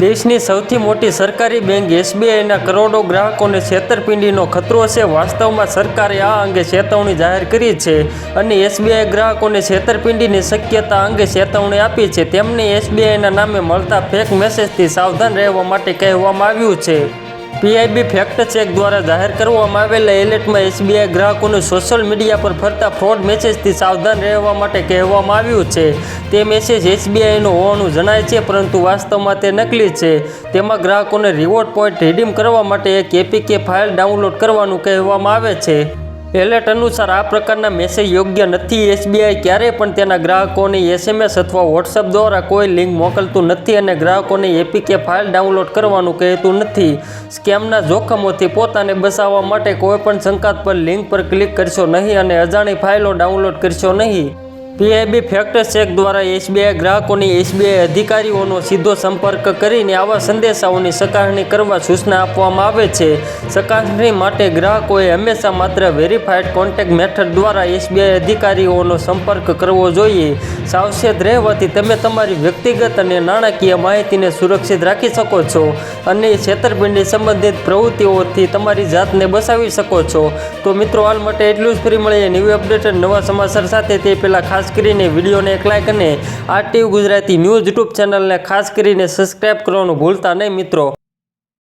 દેશની સૌથી મોટી સરકારી બેંક એસબીઆઈના કરોડો ગ્રાહકોને છેતરપિંડીનો ખતરો છે. વાસ્તવમાં સરકારે આ અંગે ચેતવણી જાહેર કરી છે અને એસબીઆઈ ગ્રાહકોને છેતરપિંડીની શક્યતા અંગે ચેતવણી આપી છે. તેમને એસબીઆઈના નામે મળતા ફેક મેસેજથી સાવધાન રહેવા માટે કહેવામાં આવ્યું છે. પીઆઈબી ફેક્ટ ચેક દ્વારા જાહેર કરવામાં આવેલા એલર્ટમાં એસબીઆઈ ગ્રાહકોને સોશિયલ મીડિયા પર ફરતા ફ્રોડ મેસેજથી સાવધાન રહેવા માટે કહેવામાં આવ્યું છે. તે મેસેજ એસબીઆઈનો હોવાનું જણાય છે, પરંતુ વાસ્તવમાં તે નકલી છે. તેમાં ગ્રાહકોને રિવોર્ડ પોઈન્ટ રિડીમ કરવા માટે એક એપીકે ફાઇલ ડાઉનલોડ કરવાનું કહેવામાં આવે છે. એલર્ટ અનુસાર આ પ્રકારના મેસેજ યોગ્ય નથી. એસબીઆઈ ક્યારેય પણ તેના ગ્રાહકોને એસએમએસ અથવા વોટ્સએપ દ્વારા કોઈ લિંક મોકલતું નથી અને ગ્રાહકોને એપીકે ફાઇલ ડાઉનલોડ કરવાનું કહેતું નથી. સ્કેમના જોખમોથી પોતાને બચાવવા માટે કોઈપણ શંકાસ્પદ લિંક પર ક્લિક કરશો નહીં અને અજાણી ફાઇલો ડાઉનલોડ કરશો નહીં. પીઆઈબી ફેક્ટર ચેક દ્વારા એસબીઆઈ ગ્રાહકોની એસબીઆઈ અધિકારીઓનો સીધો સંપર્ક કરીને આવા સંદેશાઓની ચકાસણી કરવા સૂચના આપવામાં આવે છે. ચકાસણી માટે ગ્રાહકોએ હંમેશા માત્ર વેરીફાઈડ કોન્ટેક્ટ મેથડ દ્વારા એસબીઆઈ અધિકારીઓનો સંપર્ક કરવો જોઈએ. સાવચેત રહેવાથી તમે તમારી વ્યક્તિગત અને નાણાકીય માહિતીને સુરક્ષિત રાખી શકો છો અને છેતરપિંડી સંબંધિત પ્રવૃત્તિઓથી તમારી જાતને બચાવી શકો છો. તો મિત્રો હાલ માટે એટલું જ. ફ્રી મળીએ ન્યૂ અપડેટ નવા સમાચાર સાથે. તે પહેલાં ખાસ કરીને વિડીયોને એક લાઇક અને આરટીયુ ગુજરાતી ન્યૂઝ યુટ્યુબ ચેનલને ખાસ કરીને સબસ્ક્રાઈબ કરવાનું ભૂલતા નહીં મિત્રો.